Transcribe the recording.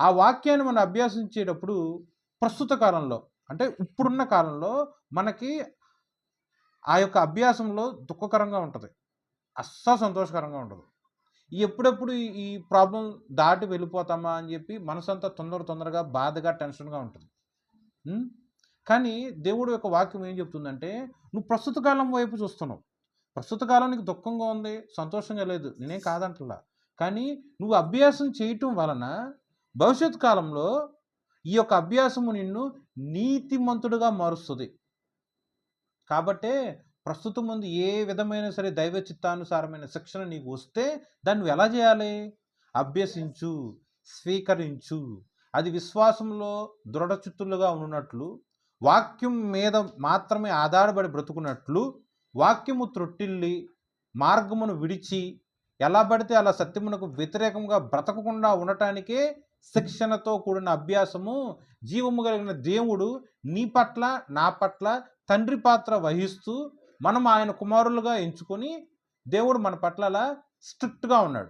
ఆ వాక్యాన్ని మనం అభ్యాసించేటప్పుడు ప్రస్తుత కాలంలో అంటే ఇప్పుడున్న కాలంలో మనకి ఆ యొక్క అభ్యాసంలో దుఃఖకరంగా ఉంటుంది. అస్సలు సంతోషకరంగా ఉండదు. ఈ ఎప్పుడెప్పుడు ఈ- ప్రాబ్లం దాటి వెళ్ళిపోతామా అని చెప్పి మనసంతా తొందర తొందరగా బాధగా టెన్షన్గా ఉంటుంది. కానీ దేవుడు యొక్క వాక్యం ఏం చెప్తుందంటే నువ్వు ప్రస్తుత కాలం వైపు చూస్తున్నావు. ప్రస్తుత కాలం నీకు దుఃఖంగా ఉంది సంతోషంగా లేదు నేనేం కాదంటలా. కానీ నువ్వు అభ్యాసం చేయటం వలన భవిష్యత్ కాలంలో ఈ యొక్క అభ్యాసము నిన్ను నీతిమంతుడుగా మారుస్తుంది. కాబట్టే ప్రస్తుతం ముందు ఏ విధమైన సరే దైవ చిత్తానుసారమైన శిక్షణ నీకు వస్తే దాన్ని నువ్వు ఎలా చేయాలి? అభ్యసించు స్వీకరించు. అది విశ్వాసంలో దృఢచిత్తులుగా ఉన్నట్లు వాక్యం మీద మాత్రమే ఆధారపడి బ్రతుకున్నట్లు వాక్యము త్రొట్టిల్లి మార్గమును విడిచి ఎలా పడితే అలా సత్యమునకు వ్యతిరేకంగా బ్రతకకుండా ఉండటానికే శిక్షణతో కూడిన అభ్యాసము జీవము కలిగిన దేవుడు నీ పట్ల నా పట్ల తండ్రి పాత్ర వహిస్తూ మనం ఆయన కుమారులుగా ఎంచుకొని దేవుడు మన పట్ల అలా స్ట్రిక్ట్గా ఉన్నాడు.